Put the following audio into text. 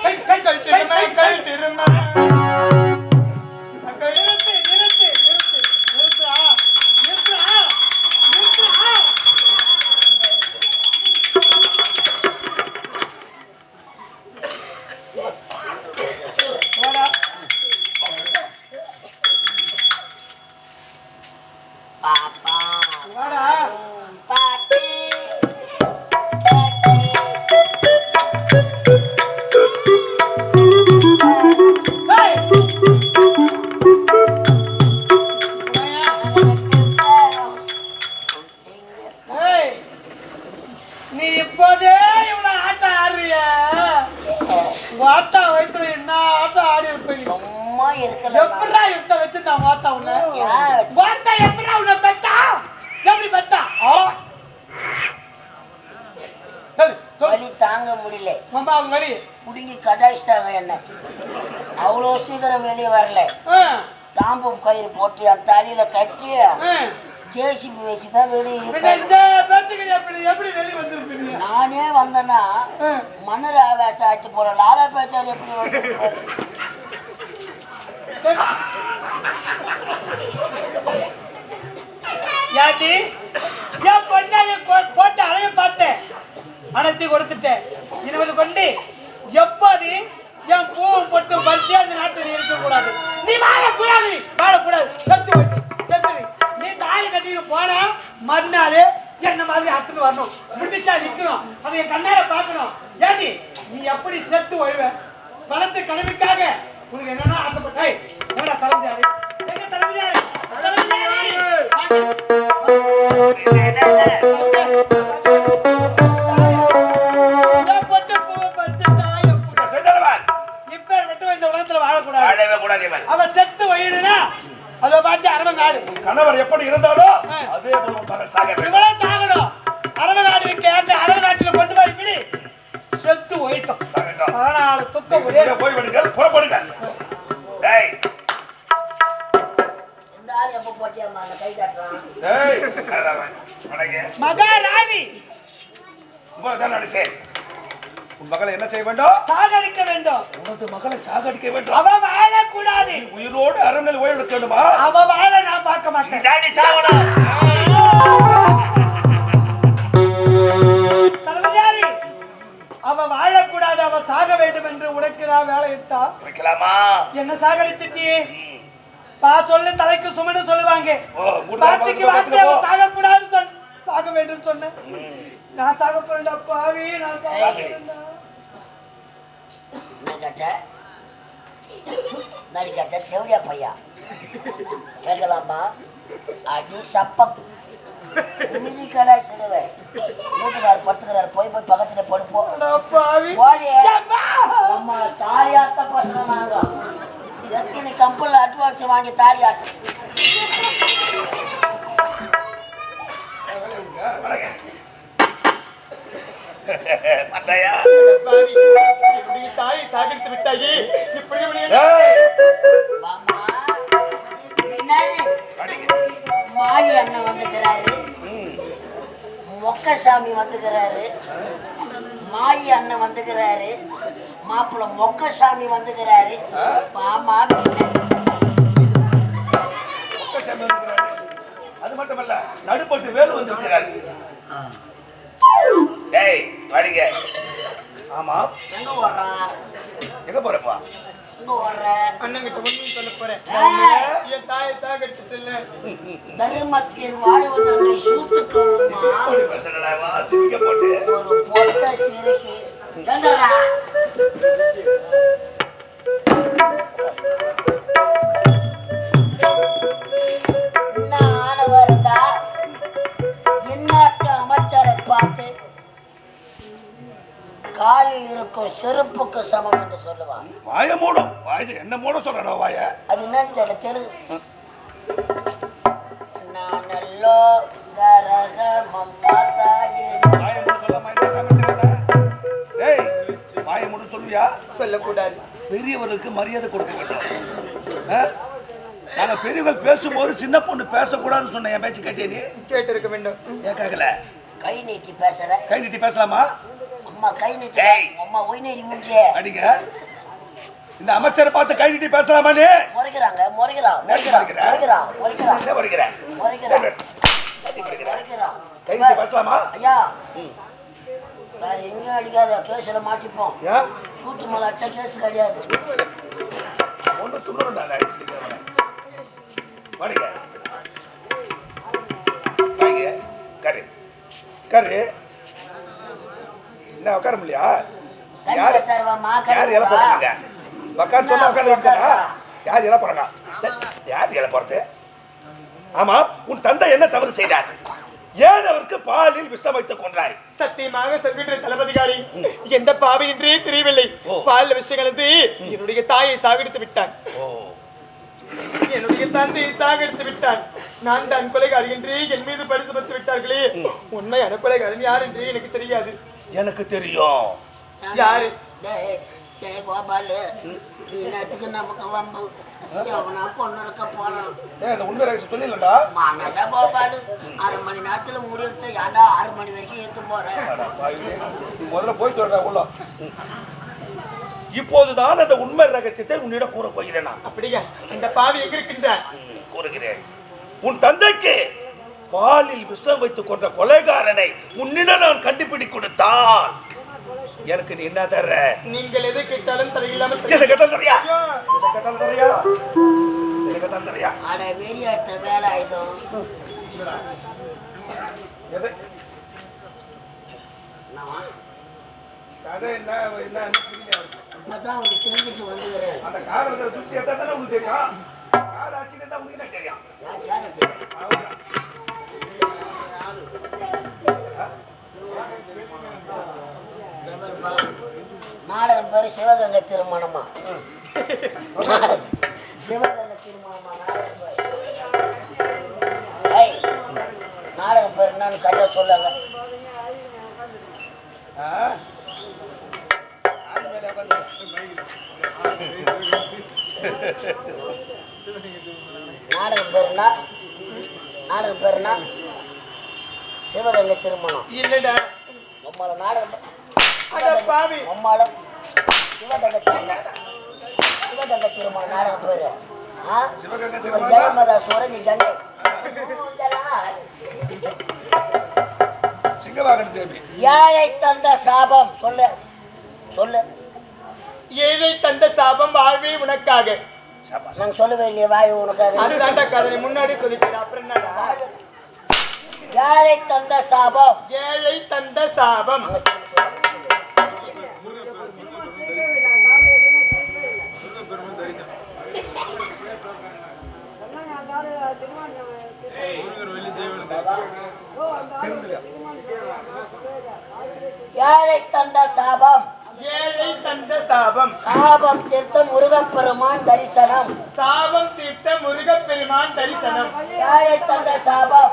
கை, கை, கை திரும்ப, வாத்தா வயிற்றுல என்ன ஆட்டம் ஆடி இருப்பீங்க சும்மா இருக்கலாம் எப்படா இருக்க வச்சிருந்தா வாத்தா உன்னை? வாத்தா எப்படா உன்னை பெத்தா? எப்படி பெத்தா. வலி தாங்க முடியல. மாமா அவங்க வழி புடுங்கி கடாய்ச்சிட்டாங்க என்ன. அவ்வளோ சீக்கிரம் வெளியே வரல. ஆ, தாம்பு கயிறு போட்டு அந்த தலையில கட்டி. ஜேசிபி வச்சு தான் வெளியே நானே வந்தேன்னா. மன்னர் ஆவேசம் ஆச்சு போற லாலா பேச்சார் எப்படி வந்து. ஏண்டி என் பொண்ணாய போட்டு அலைய பார்த்தேன். அனைத்து கொடுத்துட்டேன். இருபது கொண்டு எப்போது என் பூவும் பொட்டு பறிச்சு அந்த நாட்டில் இருக்கக்கூடாது? நீ வாழக்கூடாது வாழக்கூடாது. செத்து. நீ கட்டிட்டு போனா மறுநாள் என்ன மாதிரி அத்துட்டு வரணும்? முடிச்சா நிக்கணும். அதை என் கண்ணால பார்க்கணும். ஏண்டி நீ எப்படி செத்து ஒழுவ? வளர்த்து கடமைக்காக உனக்கு என்னன்னா ஆசைப்பட்ட ஏய், என்னடா தலைமையாரு எங்க தலைமையாரு தலைமையாரு வாங்க. நான் பொட்டு பூவை பறிச்சுட்டா என் புள்ள. செஞ்சவன் இப்பேற்பட்டவன் இந்த உலகத்துல வாழக்கூடாது அவன் அரவங்காடு கணவர் எப்படி இருந்தாலும் ஆ. அதே போல மகன் சாக வேண்டும். இவ்வளவு தாகணும் அரவங்காடு இருக்க அந்த அரவங்காட்டுல கொண்டு போய் விடு. செத்து ஒயிட்டோம் சாகட்டும். பதினாலு துக்கம் ஒரே போய் விடுங்கள் புறப்படுங்கள். டேய். இந்த ஆள் எப்போ போட்டியாமா அந்த கை காட்டுறான் டேய் யாரவன்? வணங்க மகாராணி. உன் மகளை என்ன செய்ய வேண்டும்? சாகடிக்க வேண்டும். உனது மகளை சாகடிக்க வேண்டும். அவ வாழக்கூடாது. உயிரோடு அரண்மனை ஓய்வெடுக்க வேண்டுமா அவ வாழ பார்க்க மாட்டேன். தாண்டி சாகணும் தளபதியாரி அவ வாழக்கூடாது அவ சாக வேண்டும் என்று உனக்கு நான் வேலை என்ன சாகடிச்சிட்டி? பா சொல்லு தலைக்கு சுமன்னு சொல்லுவாங்க. வார்த்தைக்கு வார்த்தை அவ சொல் சாக வேண்டும் சொன்னேன். நான் சாக போறேன்டா பாவி நான் சாக ஏய். போறேன்டா. என்ன கேட்ட நடி கேட்ட செவடியா பையா? கேட்கலாமா? அடி சப்பம். மிதி கடாய் சிலுவை. வீட்டுக்காரர் படுத்துக்கிறாரு. போய் போய் பக்கத்துல படுப்போம்! நம்ம தாலி ஆத்த பசங்க நாங்க. எத்தனை கம்பெனில அட்வான்ஸ் வாங்கி தாலி ஆட்ட வணங்க பார்த்தாயா பாவி, என்னுடைய தாயை விட்டாயே. இப்படி வந்துக்கிறாரு. மொக்கசாமி வந்துக்கிறாரு. மாயி அண்ணன் வந்துக்கிறாரு. மாப்பிள்ள மொக்கசாமி வந்துக்கிறாரு. மாமா ஒக்கசாமி வந்திருக்கிறாரு. அது மட்டுமல்ல நடுப்பட்டு வேலு வந்திருக்கிறார். டேய் வாடிங்க. ஆமா எங்க வர்றான் எங்க போறப்பா? எங்க வர்ற. அண்ணன் கிட்ட உண்மையை சொல்ல போறேன் என் தாயை சாகடிச்சிட்டு தர்மத்தின் வாழ்வதனை ஒரு போட்டு சிறுக்கி என்ன இருந்தா? அமைச்சரை பார்த்து காலில் இருக்கும் செருப்புக்கு சமம் என்று சொல்லுவான் வாய மூடும் வாய என்ன மூட சொல்றடா வாய? அது என்னன்னு தெரியல தெலுங்கு நானல்லோ கரக மம்மதாயே வாய மூட சொல்லாம என்ன அமைச்சரடா டேய் வாய மூட சொல்லுவியா? சொல்லக்கூடாது. பெரியவர்களுக்கு மரியாதை கொடுக்க வேண்டும்? நாங்க பெரியவங்க பேசும்போது சின்ன பொண்ணு பேசக்கூடாதுன்னு சொன்ன என் பேச்சு கேட்டியா நீ? கேட்டிருக்க வேண்டும். ஏன் கேட்கல கை நீட்டி பேசுற கை நீட்டி பேசலாமா? அம்மா கை நீட்டி டேய். அம்மா ஒய்நேரி மூஞ்சியே. அடிங்க. இந்த அமைச்சரை பார்த்து கை நீட்டி பேசலாமா நீ? முறைக்கிறாங்க முறைக்கிறா முறைக்கிறா முறைக்கிறா? முறைக்கிறா முறைக்கிறா. என்ன வருகிற முறைக்கிறா. கை நீட்டி பேசலாமா? ஐயா. வேற எங்கேயும் அடிக்காத கேஸ்ல மாட்டிப்போம். சூத்து மேல அட்ட கேஸ் கிடையாது. ஒன்று துணுறா வாடிங்க வாங்க. கரு. கரு. என்ன உட்கார முடியா யாரு யார் இலை போடுறாங்க உட்காந்து சொன்னா உட்காந்து விட்டுறா யார் இலை போடுறாங்க யார் இலை போறது ஆமா உன் தந்தை என்ன தவறு செய்தார்? ஏன் அவருக்கு பாலில் விஷம் வைத்து கொன்றாய்? சத்தியமாக சொல்கின்ற தளபதிகாரி எந்த பாவி என்றே தெரியவில்லை. ஓ. பால்ல விஷயம் கலந்து என்னுடைய தாயை சாகடித்து விட்டான். ஓ. என்னுடைய தந்தையை சாகடித்து விட்டான். நான் தான் கொலைகாரி என்று என் மீது பரிசு பத்து விட்டார்களே. உண்மையான கொலைகாரன் யார் என்று எனக்கு தெரியாது. எனக்கு தெரியும். யாரு? டேய் டேய் கோபாலு நீ என்னத்துக்கு நமக்கு வம்பு எவனா பொண்ணு இருக்க போறான் உண்மை சொல்லிடலடா. மானடா கோபாலு அரை மணி நேரத்துல முடியறது ஏன்டா ஆறு மணி வரைக்கும் எடுத்து போறேன் முதல்ல போய் தொடர்டா உள்ள இப்போதுதான் அந்த உண்மை ரகசியத்தை உன்னிடம் கூற போகிறேன் அப்படியா? இந்த பாவி எங்க இருக்கின்றான் ம், கூறுகிறேன். உன் தந்தைக்கு பாலில் விஷம் வைத்துக் கொண்ட கொலைகாரனை உன்னிடம் நான் கண்டுபிடி கொடுத்தால். எனக்கு நீ என்ன தர்ற? நீங்கள் எதை கேட்டாலும் தலையில்லாமல் எதை கேட்டாலும் தரியா எதை கேட்டாலும் தரியா எதை கேட்டாலும் தரியா அட வெறி அடுத்த வேலை ஆயுதம் எதை? கதை என்ன என்ன. இப்பதான் அவனுக்கு தெரிஞ்சுட்டு வந்துக்கிறேன் அந்த கார் வந்து சுத்தி எத்தனை தானே உங்களுக்கு தெரியும். கார் ஆக்சிடென்ட் தான் உங்களுக்கு என்ன தெரியும்? யார் அவ்வளவுதான். நாடகம் பேரு சிவகங்கை திருமணமா. சிவகங்கை திருமணமா நாடகம் பேரு. நாடகம் பேர் என்னன்னு கட்ட உட்காந்து. நாடகம் பேருனா நாடகம் பேருனா சிவகங்கை திருமணம் இல்லடா உம்மால நாடகம் பாவி சிவகங்கை சிவகங்கை திருமணம் நாடகம் பேரு ஜெயமதா கங்கை ஏழை தந்த சாபம் சொல்லு சொல்லு ஏழை தந்த சாபம் வாழ்வே உனக்காக. நாங்க சொல்லவே இல்லையே வாயு உனக்காக அதுதான்டா கதை முன்னாடி சொல்லிட்டு அப்புறம் என்னடா? ஏழை தந்த சாபம். ஏழை தந்த சாபம். ஏழை தந்த சாபம். ஏழை தந்த சாபம். சாபம் தீர்த்த முருகப்பெருமான் தரிசனம். சாபம் தீர்த்த முருகப்பெருமான் தரிசனம். ஏழை தந்த சாபம்.